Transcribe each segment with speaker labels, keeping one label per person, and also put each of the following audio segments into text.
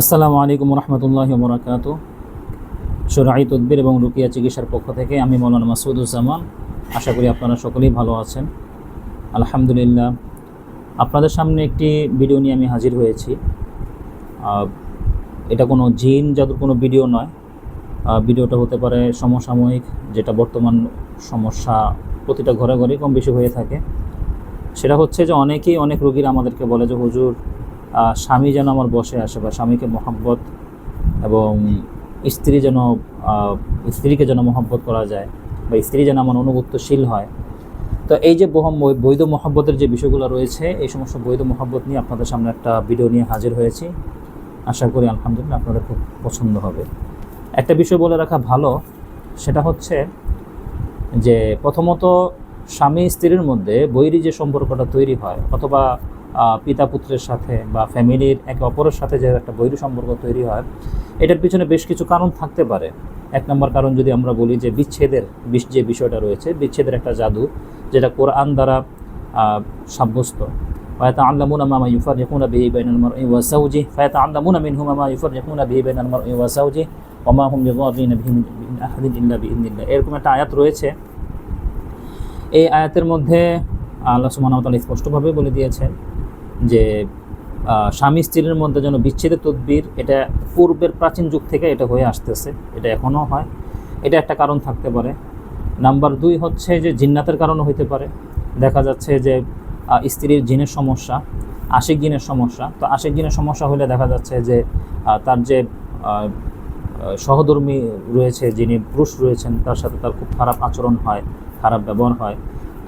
Speaker 1: আসসালামু আলাইকুম রহমতুল্লাহ বরাকাত সুরাই তদ্বির এবং রুকিয়া চিকিৎসার পক্ষ থেকে আমি মৌলানা মাসুদুজ্জামান। আশা করি আপনারা সকলেই ভালো আছেন। আলহামদুলিল্লাহ। আপনাদের সামনে একটি ভিডিও নিয়ে আমি হাজির হয়েছি। এটা কোনো জিন জাদুর কোনো ভিডিও নয়। ভিডিওটা হতে পারে সমসাময়িক, যেটা বর্তমান সমস্যা প্রতিটা ঘরে ঘরে কম বেশি হয়ে থাকে। সেটা হচ্ছে যে অনেকেই অনেক রোগীরা আমাদেরকে বলে যে, হুজুর স্বামী যেন আমার বসে আসে বা স্বামীকে মহাব্বত এবং স্ত্রী যেন স্ত্রীকে যেন মহব্বত করা যায় বা স্ত্রী যেন আমার অনুভূতশীল হয়। তো এই যে বৈধ মহব্বতের যে বিষয়গুলো রয়েছে, এই সমস্ত বৈধ মহব্বত নিয়ে আপনাদের সামনে একটা ভিডিও নিয়ে হাজির হয়েছি। আশা করি আলহামদুলিল্লাহ আপনাদের খুব পছন্দ হবে। একটা বিষয় বলে রাখা ভালো, সেটা হচ্ছে যে প্রথমত স্বামী স্ত্রীর মধ্যে বৈরী যে সম্পর্কটা তৈরি হয়, অথবা পিতা পুত্রের সাথে বা ফ্যামিলির একে অপরের সাথে যে একটা বৈরী সম্পর্ক তৈরি হয়, এটার পিছনে বেশ কিছু কারণ থাকতে পারে। এক নম্বর কারণ যদি আমরা বলি যে বিচ্ছেদের যে বিষয়টা রয়েছে, বিচ্ছেদের একটা জাদু যেটা কোরআন দ্বারা সাব্যস্ত। ফায়তা আল্লামুনা মামা ইউফার ইয়াকুনা বিহি বাইনাল মারই ওয়া সাওজি ফায়তা আল্লামুনা মিনহুমা মা ইউফার ইয়াকুনা বিহি বাইনাল মারই ওয়া সাওজি ওয়া মা হুম ইউযারিনা বিহি আহাদিন ইল্লা বিইذنিল্লাহ এরকম একটা আয়াত রয়েছে। এই আয়াতের মধ্যে আল্লাহ সুবহানাহু ওয়া স্পষ্টভাবে বলে দিয়েছেন যে স্বামী স্ত্রীর মধ্যে যেন বিচ্ছেদের তদবির এটা পূর্বের প্রাচীন যুগ থেকে এটা হয়ে আসতেছে, এটা এখনও হয়। এটা একটা কারণ থাকতে পারে। নাম্বার দুই হচ্ছে যে, জিন্নাতের কারণও হইতে পারে। দেখা যাচ্ছে যে স্ত্রীর জিনের সমস্যা, আশিক জিনের সমস্যা। তো আশিক জিনের সমস্যা হলে দেখা যাচ্ছে যে তার যে সহধর্মী রয়েছে, যিনি পুরুষ রয়েছেন, তার সাথে তার খুব খারাপ আচরণ হয়, খারাপ ব্যবহার হয়।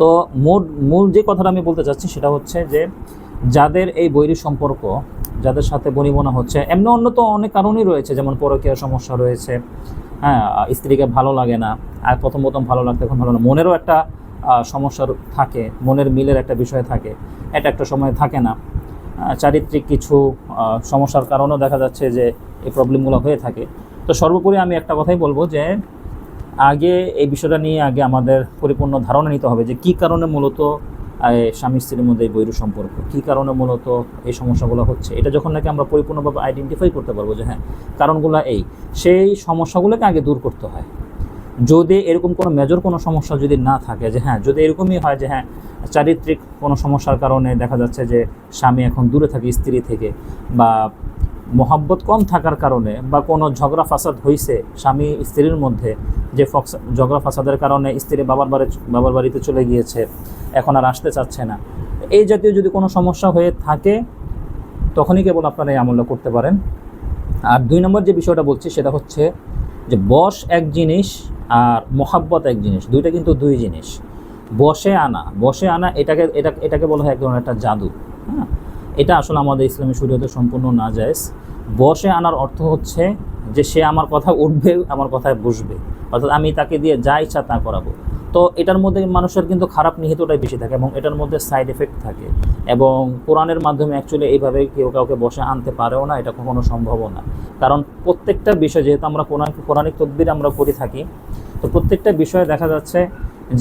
Speaker 1: তো মূল মূল যে কথাটা আমি বলতে চাচ্ছি সেটা হচ্ছে যে যাদের এই বৈরী সম্পর্ক যাদের সাথে বনিবনা হচ্ছে এমনি অন্য তো অনেক কারণই রয়েছে যেমন পরকীয় সমস্যা রয়েছে হ্যাঁ স্ত্রীকে ভালো লাগে না আর প্রথম প্রথম ভালো লাগতে এখন ভালো না। মনেরও একটা আহ, সমস্যা থাকে মনের মিলের একটা বিষয় থাকে এটা একটা সময় থাকে না। চারিত্রিক কিছু সমস্যার কারণেও দেখা যাচ্ছে যে এই প্রবলেমগুলো হয়ে থাকে। তো সর্বোপরি আমি একটা কথাই বলব যে আগে এই বিষয়টা নিয়ে আগে আমাদের পরিপূর্ণ ধারণা নিতে হবে যে কী কারণে মূলত স্বামী স্ত্রীর মধ্যে এই বৈরু সম্পর্ক। কী কারণে মূলত এই সমস্যাগুলো হচ্ছে? এটা যখন নাকি আমরা পরিপূর্ণভাবে আইডেন্টিফাই করতে পারব যে হ্যাঁ কারণগুলো এই। সেই সমস্যাগুলোকে আগে দূর করতে হয়। যদি এরকম কোনো মেজর কোনো সমস্যা যদি না থাকে যে হ্যাঁ যদি এরকমই হয় যে হ্যাঁ চারিত্রিক কোনো সমস্যার কারণে দেখা যাচ্ছে যে স্বামী এখন দূরে থাকে, স্ত্রী থেকে বা মহাব্বত কম থাকার কারণে বা কোনো ঝগড়া ফাসাদ হয়েছে স্বামী স্ত্রীর মধ্যে, যে ফক্স- ঝগড়া ফাসাদের কারণে স্ত্রী বাবার বাড়ি, বাবার বাড়িতে চলে গিয়েছে, এখন আর আসতে চাচ্ছে না। এই জাতীয় যদি কোনো সমস্যা হয়ে থাকে, তখনই কেবল আপনারা এই আমলটা করতে পারেন। আর দুই নম্বর যে বিষয়টা বলছি, সেটা হচ্ছে যে বশ এক জিনিস আর মহাব্বত এক জিনিস, দুইটা কিন্তু দুই জিনিস। বসে আনা বসে আনা এটাকে এটা এটাকে বলা হয় এক ধরনের একটা জাদু হ্যাঁ? এটা আসলে আমাদের ইসলামী শরীয়তে সম্পূর্ণ না যায় বসে আনার অর্থ হচ্ছে যে সে আমার কথা উঠবে, আমার কথায় বসবে। অর্থাৎ আমি তাকে দিয়ে যা ইচ্ছা তা করাবো। তো এটার মধ্যে মানুষের কিন্তু খারাপ নিহিতটাই বেশি থাকে এবং এটার মধ্যে সাইড এফেক্ট থাকে। এবং কোরআনের মাধ্যমে অ্যাকচুয়ালি এইভাবে কেউ কাউকে বসে আনতে পারেও না, এটা কখনো সম্ভবও না। কারণ প্রত্যেকটা বিষয়, যেহেতু আমরা কোরআন, কোরআনিক তদ্বির আমরা করে থাকি, তো প্রত্যেকটা বিষয়ে দেখা যাচ্ছে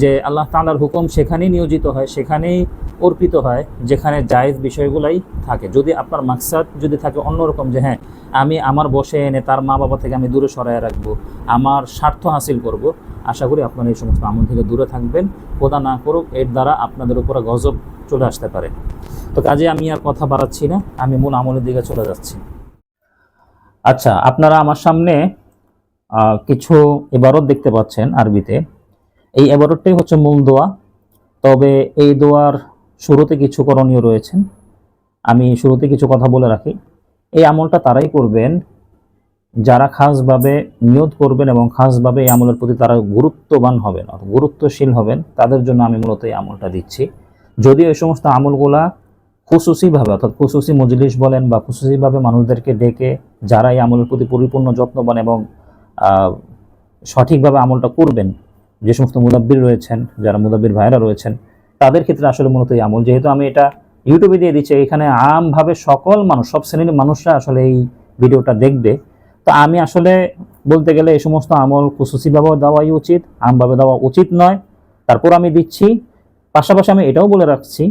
Speaker 1: যে আল্লাহ তাআলার হুকুম সেখানেই নিয়োজিত হয়, সেখানেই অর্পিত হয়, যেখানে জায়েজ বিষয়গুলাই থাকে। যদি আপনার মাকসাদ যদি থাকে অন্যরকম যে হ্যাঁ আমি আমার বসে এনে তার মা বাবা থেকে আমি দূরে সরায় রাখব, আমার স্বার্থ হাসিল করব, আশা করি আপনারা এই সমস্ত আমল থেকে দূরে থাকবেন। খোদা না করুক, এর দ্বারা আপনাদের উপরে গজব চলে আসতে পারে। তো কাজে আমি আর কথা বাড়াচ্ছি না, আমি মূল আমলের দিকে চলে যাচ্ছি। আচ্ছা আপনারা আমার সামনে কিছু এবারত দেখতে পাচ্ছেন আরবিতে। এই এবারতটাই হচ্ছে মূল দোয়া। তবে এই দোয়ার শুরুতে কিছু করণীয় রয়েছেন আমি শুরুতে কিছু কথা বলে রাখি। এই আমলটা তারাই করবেন। যারা খাসভাবে নিয়ত করবেন এবং খাসভাবে এই আমলের প্রতি তারা গুরুত্ববান হবেন গুরুত্বশীল হবেন, তাদের জন্য আমি মূলত এই আমলটা দিচ্ছি। যদিও এই সমস্ত আমলগুলা খুশুসিভাবে অর্থাৎ খুশুসি মজলিস বলেন বা খুশুসিভাবে মানুষদেরকে ডেকে যারা এই আমলের প্রতি পরিপূর্ণ যত্নবান এবং সঠিকভাবে আমলটা করবেন যে সমস্ত মুদাব্বির রয়েছেন, যারা মুদাব্বির ভাইরা রয়েছেন, তাদের ক্ষেত্রে আসলে মূলত এই আমল। যেহেতু আমি এটা ইউটিউবে দিয়ে দিচ্ছি, এখানে আমভাবে সকল মানুষ, সব শ্রেণির মানুষরা আসলে এই ভিডিওটা দেখবে। তো আমি আসলে বলতে গেলে এই সমস্ত আমল খুশুসিভাবেও দেওয়াই উচিত, আমভাবে দেওয়া উচিত নয়। তারপর আমি দিচ্ছি, পাশাপাশি আমি এটাও বলে রাখছি,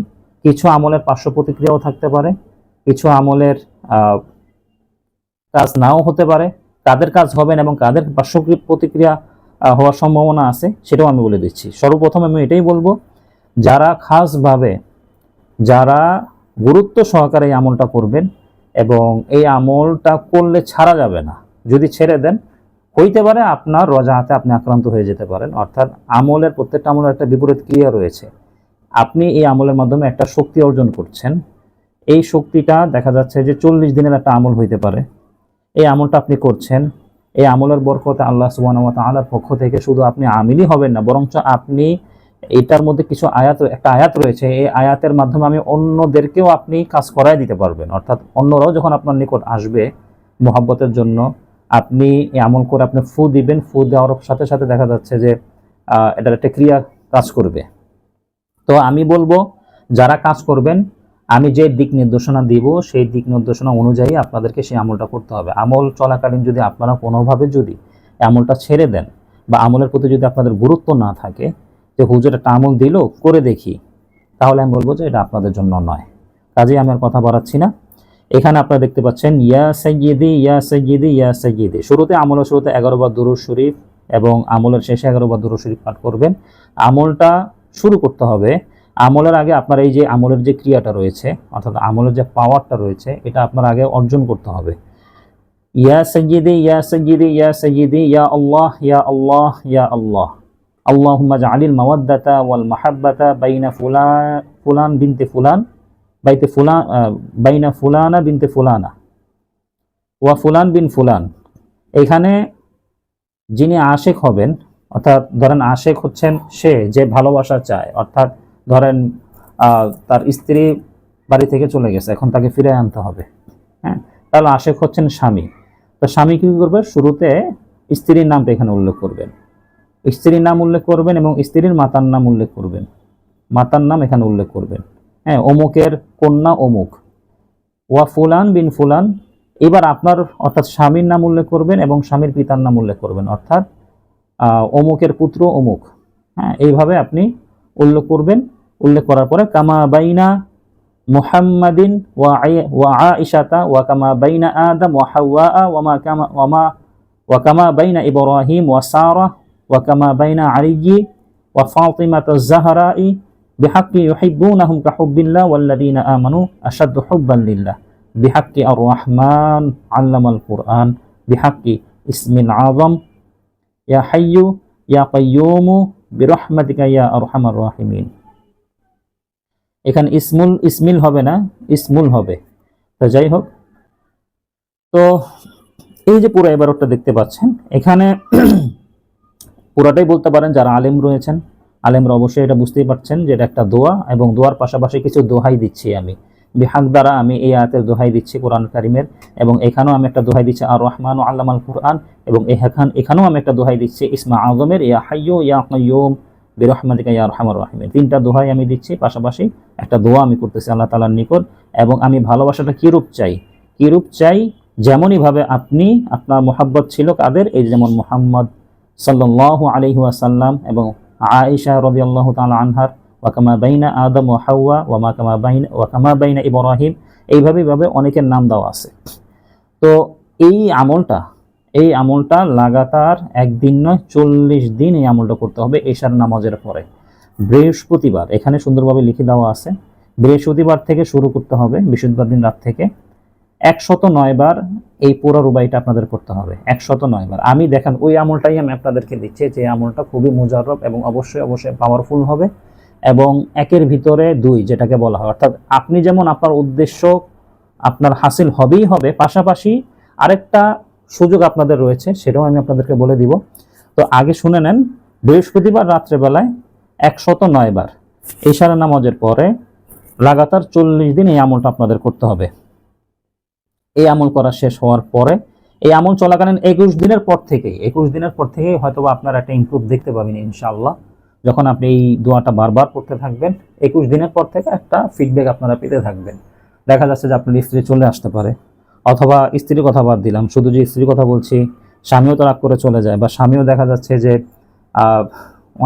Speaker 1: কিছু আমলের পার্শ্ব প্রতিক্রিয়াও থাকতে পারে, কিছু আমলের কাজ নাও হতে পারে। কাদের কাজ হবে না এবং কাদের পার্শ্ব প্রতিক্রিয়া হওয়ার সম্ভাবনা আছে, সেটাও আমি বলে দিচ্ছি। সর্বপ্রথম আমি এটাই বলব, যারা খাসভাবে, যারা গুরুত্ব সহকারে এই আমলটা করবেন এবং এই আমলটা করলে ছাড়া যাবে না, যদি ছেড়ে দেন, হইতে পারে আপনার রজাহাতে আপনি আক্রান্ত হয়ে যেতে পারেন। অর্থাৎ আমলের প্রত্যেকটা আমলের একটা বিপরীত ক্রিয়া রয়েছে। আপনি এই আমলের মাধ্যমে একটা শক্তি অর্জন করছেন। এই শক্তিটা দেখা যাচ্ছে যে চল্লিশ দিনের একটা আমল হইতে পারে। এই আমলটা আপনি করছেন এই আমলের বরকতে আল্লাহ সুবাহ তাআলার পক্ষ থেকে শুধু আপনি আমিলই হবেন না, বরঞ্চ আপনি এটার মধ্যে কিছু আয়াত, একটা আয়াত রয়েছে, এই আয়াতের মাধ্যমে আমি অন্যদেরকেও আপনি কাজ করায় দিতে পারবেন। অর্থাৎ অন্যরাও যখন আপনার নিকট আসবে মোহাব্বতের জন্য, আপনি এই আমল করে আপনি ফু দিবেন, ফু দেওয়ার সাথে সাথে দেখা যাচ্ছে যে এটার একটা ক্রিয়া কাজ করবে। তো আমি বলব, যারা কাজ করবেন আমি যে দিক নির্দেশনা দিব, সেই দিক নির্দেশনা অনুযায়ী আপনাদেরকে সেই আমলটা করতে হবে। আমল চলাকালীন যদি আপনারা কোনোভাবে যদি আমলটা ছেড়ে দেন বা আমলের প্রতি যদি আপনাদের গুরুত্ব না থাকে, যে হুজুর একটা আমল দিল, করে দেখি, তাহলে আমি বলব যে এটা আপনাদের জন্য নয়। কাজেই আমি আর কথা বাড়াচ্ছি না। এখানে আপনারা দেখতে পাচ্ছেন, ইয়া সৈয়দি ইয়া সৈয়দি ইয়া সৈয়দি শুরুতে আমলের শুরুতে এগারো বার দুরুদ শরীফ এবং আমলের শেষে এগারো বার দুরুদ শরীফ পাঠ করবেন। আমলটা শুরু করতে হবে আমলের আগে আপনার এই যে আমলের যে ক্রিয়াটা রয়েছে, অর্থাৎ আমলের যে পাওয়ারটা রয়েছে, এটা আপনার আগে অর্জন করতে হবে। ইয়া সজিদি ইয়া সজিদি ইয়া সজিদি ইয়া আল্লাহ ইয়া আল্লাহ ইয়া আল্লাহ। আল্লাহ জালিল মাওয়াদ্দাতা ওয়াল মাহাব্বাতা বাইনা ফুলান ফুলান বিনতে ফুলান, বাইতে ফুলান বাইনা ফুলানা বিনতে ফুলানা, ওয়া ফুলান বিন ফুলান। এখানে যিনি আশেক হবেন, অর্থাৎ ধরেন আশেক হচ্ছেন সে, যে ভালোবাসা চায়, অর্থাৎ ধরেন তার স্ত্রী বাড়ি থেকে চলে গেছে, এখন তাকে ফিরে আনতে হবে। হ্যাঁ? তাহলে আশেক হচ্ছেন স্বামী। তো স্বামী কী করবে? শুরুতে স্ত্রীর নামটা এখানে উল্লেখ করবেন। স্ত্রীর নাম উল্লেখ করবেন এবং স্ত্রীর মাতার নাম উল্লেখ করবেন। মাতার নাম এখানে উল্লেখ করবেন। হ্যাঁ অমুকের কন্যা অমুক। ওয়া ফুলান বিন ফুলান। এবার আপনার, অর্থাৎ স্বামীর নাম উল্লেখ করবেন এবং স্বামীর পিতার নাম উল্লেখ করবেন। অর্থাৎ অমুকের পুত্র অমুক। হ্যাঁ এইভাবে আপনি উল্লেখ করবেন। উল্লেখ করার পরে কামা বাইনা মুহাম্মাদিন ওয়া আই- ওয়া আইশাতা ওয়া কামা বাইনা আদম ওয়া হাওয়া ওয়া মা কামা ওয়া মা ওয়া কামা বাইনা ইব্রাহিম ওয়া সারা ওয়া কামা বাইনা আলী ওয়া ফাতিমাত الزهراء بحق يحبونهم كحب الله والذين آمنوا أشد حبا لله بحق الرحمن علم القرآن بحق اسم العظم يا حي يا قيوم برحمتك يا أرحم الراحمين এখানে ইসমুল, ইসমিল হবে না, ইসমুল হবে। তো যাই হোক। তো এই যে পুরো এবারটা দেখতে পাচ্ছেন, এখানে পুরাটাই বলতে পারেন যারা আলেম রয়েছেন। আলেমরা অবশ্যই এটা বুঝতেই পারছেন যে এটা একটা দোয়া, এবং দোয়ার পাশাপাশি কিছু দোহাই দিচ্ছি আমি। বিহাক দ্বারা আমি এই আয়াতের দোহাই দিচ্ছি কোরআন কারিমের, এবং এখানেও আমি একটা দোহাই দিচ্ছি আর রহমান ও আল্লামাল কোরআন, এবং এখান, এখানেও আমি একটা দোহাই দিচ্ছি ইসমা আজমের, ইয়া হাইয়ো ইয়া কাইয়ুম বিরহমাদিকা ইয়া রহমান। রাহিমের তিনটা দোহাই আমি দিচ্ছি, পাশাপাশি একটা দোয়া আমি করতেছি আল্লাহ তালার নিকট, এবং আমি ভালোবাসাটা কীরূপ চাই? কীরূপ চাই? যেমনইভাবে আপনি আপনার মোহাব্বত ছিল কাদের, এই যেমন মোহাম্মদ সাল্লাল্লাহু আলাইহি ওয়াসাল্লাম এবং আয়েশা রবি আল্লাহ তাআলা আনহার ওয়াকামা বাইনা আদম ওয়া হাওয়া ওয়ামা কামা বাইনা ওয়াকামা বাইনা ইব্রাহিম, এইভাবে এইভাবে অনেকের নাম দেওয়া আছে। তো এই আমলটা এই আমলটা লাগাতার একদিন নয়, চল্লিশ দিন এই আমলটা করতে হবে এশার নামাজের পরে। বৃহস্পতিবার, এখানে সুন্দরভাবে লিখে দেওয়া আছে, বৃহস্পতিবার থেকে শুরু করতে হবে বৃহস্পতিবার দিন রাত থেকে। একশত নয়বার এই পুরো রুবাইটা আপনাদের করতে হবে, একশত নয়বার আমি দেখেন, ওই আমলটাই আমি আপনাদেরকে দিচ্ছি যে আমলটা খুবই মুজারব এবং অবশ্যই অবশ্যই পাওয়ারফুল হবে এবং একের ভিতরে দুই, যেটাকে বলা হয়। অর্থাৎ আপনি যেমন আপনার উদ্দেশ্য আপনার হাসিল হবেই হবে, পাশাপাশি আরেকটা সুযোগ আপনাদের রয়েছে, সেটাও আমি আপনাদেরকে বলে দিব। তো আগে শুনে নেন, বৃহস্পতিবার রাত্রেবেলায় একশত নয় বার ইশারা নামাজের পরে লাগাতার চল্লিশ দিন এই আমলটা আপনাদের করতে হবে। এই আমল করা শেষ হওয়ার পরে, এই আমল চলাকালীন একুশ দিনের পর থেকেই, একুশ দিনের পর থেকেই হয়তো আপনারা একটা ইম্প্রুভ দেখতে পাবেন ইনশাআল্লাহ। যখন আপনি এই দোয়াটা বারবার করতে থাকবেন, একুশ দিনের পর থেকে একটা ফিডব্যাক আপনারা পেতে থাকবেন। দেখা যাচ্ছে যে আপনার স্ত্রী চলে আসতে পারে। অথবা স্ত্রীর কথা বাদ দিলাম, শুধু যে স্ত্রীর কথা বলছি, স্বামীও তো রাগ করে চলে যায়, বা স্বামীও দেখা যাচ্ছে যে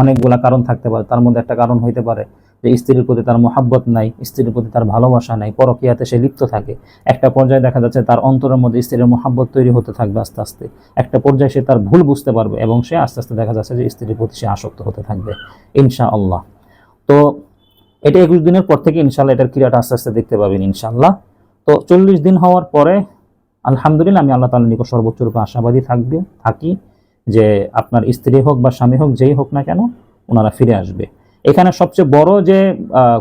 Speaker 1: অনেকগুলা কারণ থাকতে পারে, তার মধ্যে একটা কারণ হইতে পারে যে স্ত্রীর প্রতি তার মোহাব্বত নাই, স্ত্রীর প্রতি তার ভালোবাসা নাই, পরকীয়াতে সে লিপ্ত থাকে। একটা পর্যায়ে দেখা যাচ্ছে তার অন্তরের মধ্যে স্ত্রীর মোহাব্বত তৈরি হতে থাকবে আস্তে আস্তে। একটা পর্যায়ে সে তার ভুল বুঝতে পারবে এবং সে আস্তে আস্তে দেখা যাচ্ছে যে স্ত্রীর প্রতি সে আসক্ত হতে থাকবে ইনশা আল্লাহ তো এটা একুশ দিনের পর থেকে ইনশাল্লাহ এটার ক্রিয়াটা আস্তে আস্তে দেখতে পাবেন ইনশাল্লাহ তো চল্লিশ দিন হওয়ার পরে, আলহামদুলিল্লাহ আমি আল্লাহ তালার নিকট সর্বোচ্চ রূপে আশাবাদী থাকবে, থাকি যে আপনার স্ত্রী হোক বা স্বামী হোক, যেই হোক না কেন ওনারা ফিরে আসবে। এখানে সবচেয়ে বড় যে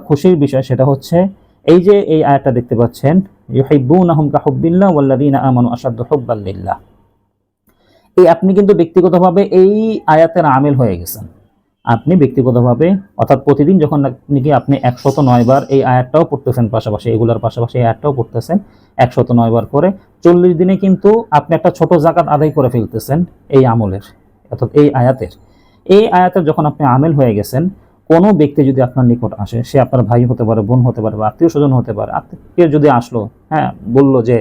Speaker 1: খুশির বিষয় সেটা হচ্ছে, এই যে এই আয়াতটা দেখতে পাচ্ছেন আমানু এই আপনি কিন্তু ব্যক্তিগতভাবে এই আয়াতের আমিল হয়ে গেছেন। আপনি ব্যক্তিগতভাবে, অর্থাৎ প্রতিদিন যখন নাকি আপনি একশত বার এই আয়াতটাও পড়তেছেন পাশাপাশি, এগুলোর পাশাপাশি এই আয়াতটাও পড়তেছেন, একশত বার করে, চল্লিশ দিনে কিন্তু আপনি একটা ছোট জাকাত আদায় করে ফেলতেছেন এই আমলের, অর্থাৎ এই আয়াতের। এই আয়াতের যখন আপনি আমেল হয়ে গেছেন, কোনো ব্যক্তি যদি আপনার নিকট আসে, সে আপনার ভাই হতে পারে, বোন হতে পারে বা আত্মীয় স্বজন হতে পারে, আত্মীয় যদি আসলো হ্যাঁ বলল যে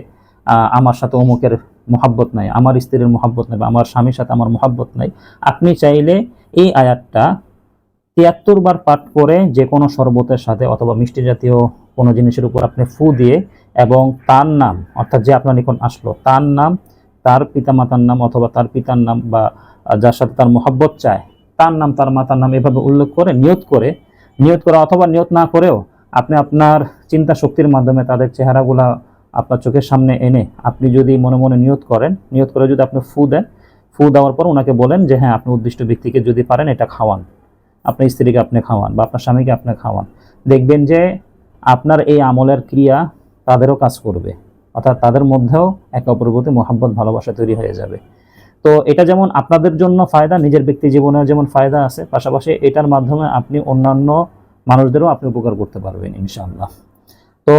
Speaker 1: আমার সাথে অমুকের মহাব্বত নাই, আমার স্ত্রীর মহাব্বত নাই বা আমার স্বামীর সাথে আমার মহাব্বত নাই, আপনি চাইলে এই আয়াতটা তিয়াত্তর বার পাঠ করে যে কোনো শরবতের সাথে অথবা মিষ্টি জাতীয় কোনো জিনিসের উপর আপনি ফু দিয়ে এবং তার নাম, অর্থাৎ যে আপনার নিকট আসলো, তার নাম, তার পিতামাতার নাম অথবা তার পিতার নাম বা যার সাথে তার মহাব্বত চায়, তার নাম, তার মাতার নাম এভাবে উল্লেখ করে, নিয়ত করে, নিয়ত করা অথবা নিয়ত না করেও আপনি আপনার চিন্তা শক্তির মাধ্যমে তাদের চেহারাগুলা আপনার চোখের সামনে এনে আপনি যদি মনে মনে নিয়ত করেন, নিয়ত করে যদি আপনি ফু দেন ফু দেওয়ার পর ওনাকে বলেন যে হ্যাঁ আপনি উদ্দিষ্ট ব্যক্তিকে যদি পারেন, এটা খাওয়ান। আপনার স্ত্রীকে আপনি খাওয়ান বা আপনার স্বামীকে আপনি খাওয়ান। দেখবেন যে, আপনার এই আমলের ক্রিয়া তাদেরও কাজ করবে। অর্থাৎ তাদের মধ্যেও একে অপরের প্রতি মোহাব্বত, ভালোবাসা তৈরি হয়ে যাবে। তো এটা যেমন আপনাদের জন্য ফায়দা, নিজের ব্যক্তি জীবনের যেমন ফায়দা আছে, পাশাপাশি এটার মাধ্যমে আপনি অন্যান্য মানুষদেরও আপনি উপকার করতে পারবেন, ইনশাআল্লাহ। তো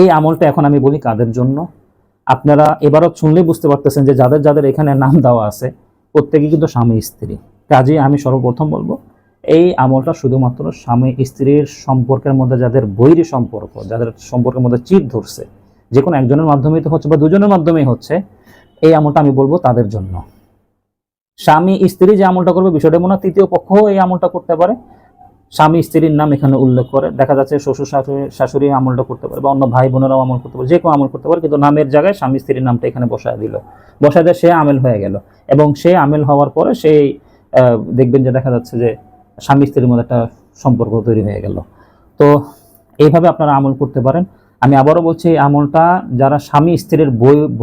Speaker 1: এই আমলটা এখন আমি বলি কাদের জন্য? আপনারা এবারও শুনলে বুঝতে পারতেছেন যে যাদের যাদের এখানে নাম দেওয়া আছে, প্রত্যেকেই কিন্তু স্বামী স্ত্রী। কাজেই আমি সর্বপ্রথম বলব, এই আমলটা শুধুমাত্র স্বামী স্ত্রীর সম্পর্কের মধ্যে, যাদের বৈরী সম্পর্ক, যাদের সম্পর্কের মধ্যে চিট ধরছে, যে কোনো একজনের মাধ্যমেই তো হচ্ছে বা দুজনের মাধ্যমেই হচ্ছে, এই আমলটা আমি বলব তাদের জন্য। স্বামী স্ত্রী যে আমলটা করবে, বিষয়টা মনে হয় তৃতীয় পক্ষও এই আমলটা করতে পারে। স্বামী স্ত্রীর নাম এখানে উল্লেখ করে। দেখা যাচ্ছে শ্বশুর শাশুড়ি শাশুড়ি আমলটা করতে পারে বা অন্য ভাই বোনেরাও আমল করতে পারে, যে কেউ আমল করতে পারে, কিন্তু নামের জায়গায় স্বামী স্ত্রীর নামটা এখানে বসায় দিল। বসায় দিয়ে সে আমেল হয়ে গেল এবং সে আমেল হওয়ার পরে সেই দেখবেন যে দেখা যাচ্ছে যে স্বামী স্ত্রীর মধ্যে একটা সম্পর্ক তৈরি হয়ে গেল। তো এইভাবে আপনারা আমল করতে পারেন। আমি আবারও বলছি, এই আমলটা যারা স্বামী স্ত্রীর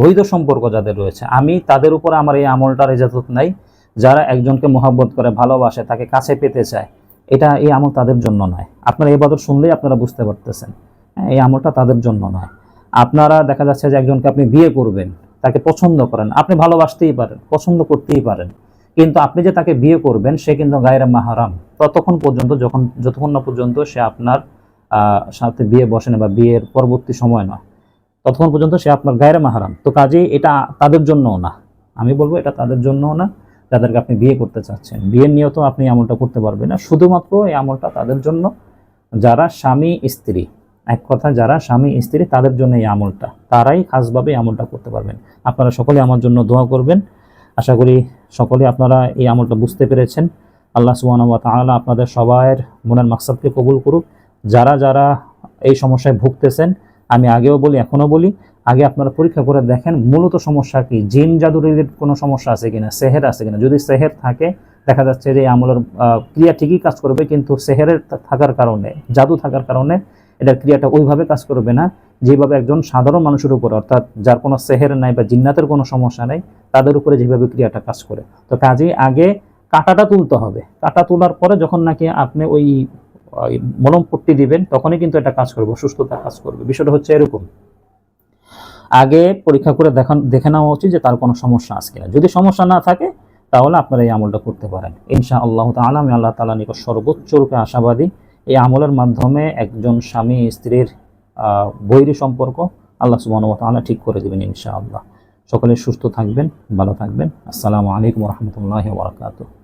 Speaker 1: বৈধ সম্পর্ক যাদের রয়েছে, আমি তাদের উপর আমার এই আমলটার ইজাজত নাই। যারা একজনকে মোহাব্বত করে, ভালোবাসে, তাকে কাছে পেতে চায় এটা এই আমল তাদের জন্য নয়। আপনারা এই বাদর শুনলেই আপনারা বুঝতে পারতেছেন। হ্যাঁ, এই আমলটা তাদের জন্য নয়। আপনারা দেখা যাচ্ছে যে একজনকে আপনি বিয়ে করবেন তাকে পছন্দ করেন আপনি ভালোবাসতেই পারেন পছন্দ করতেই পারেন। কিন্তু আপনি যে তাকে বিয়ে করবেন সে কিন্তু গায়ের মাহারাম। ততক্ষণ পর্যন্ত যখন যতক্ষণ না পর্যন্ত সে আপনার সাথে বিয়ে বসে না বা বিয়ের পরবর্তী সময় নয় ততক্ষণ পর্যন্ত সে আপনার গায়ের মাহারাম। তো কাজেই এটা তাদের জন্যও না। আমি বলব এটা তাদের জন্যও না। যাদেরকে আপনি বিয়ে করতে চাচ্ছেন। বিয়ের নিয়ত আপনি আমলটা করতে পারবেন না। শুধুমাত্র এই আমলটা তাদের জন্য, যারা স্বামী, স্ত্রী, এক কথা যারা স্বামী, স্ত্রী, তাদের জন্য এই আমলটা। তারাই খাসভাবে আমলটা করতে পারবেন। আপনারা সকলে আমার জন্য দোয়া করবেন। আশা করি সকলে আপনারা এই আমলটা বুঝতে পেরেছেন। আল্লাহ সুবহানাহু ওয়া তাআলা আপনাদের সবাইয়ের মনের মাকসাদকে কবুল করুক। যারা যারা এই সমস্যায় ভুগতেছেন, আমি আগেও বলি, এখনও বলি আগে আপনারা পরীক্ষা করে দেখেন, মূলত সমস্যা কি? জিন জাদু রিলেটেড কোনো সমস্যা আছে কিনা? সেহের আছে কিনা? যদি সেহের থাকে, দেখা যাচ্ছে যে আমলের ক্রিয়া ঠিকই কাজ করবে, কিন্তু সেহেরের থাকার কারণে, জাদু থাকার কারণে এটার ক্রিয়াটা ওইভাবে কাজ করবে না। যেভাবে একজন সাধারণ মানুষের উপর, অর্থাৎ যার কোনো সেহের নাই বা জিন্নাতের কোনো সমস্যা নেই, তাদের উপরে যেভাবে ক্রিয়াটা কাজ করে। তো কাজেই আগে কাটাটা তুলতে হবে। কাটা তোলার পরে যখন নাকি আপনি ওই ওই মলম পট্টি দিবেন, তখনই কিন্তু এটা কাজ করবে সুস্থতা কাজ করবে। বিষয়টা হচ্ছে এরকম। আগে পরীক্ষা করে দেখান, দেখে নেওয়া উচিত যে তার কোনো সমস্যা আছে কিনা। যদি সমস্যা না থাকে, তাহলে আপনারা এই আমলটা করতে পারেন। ইনশা আল্লাহ তাআলা, আমি আল্লাহ তালা নিকট সর্বোচ্চ রূপে আশাবাদী, এই আমলের মাধ্যমে একজন স্বামী স্ত্রীর বৈরী সম্পর্ক আল্লাহ সুবহানাহু ওয়া তাআলা ঠিক করে দেবেন ইনশা আল্লাহ সকলে সুস্থ থাকবেন, ভালো থাকবেন। আসসালামু আলাইকুম রহমতুল্লাহ বারাকাতুহ।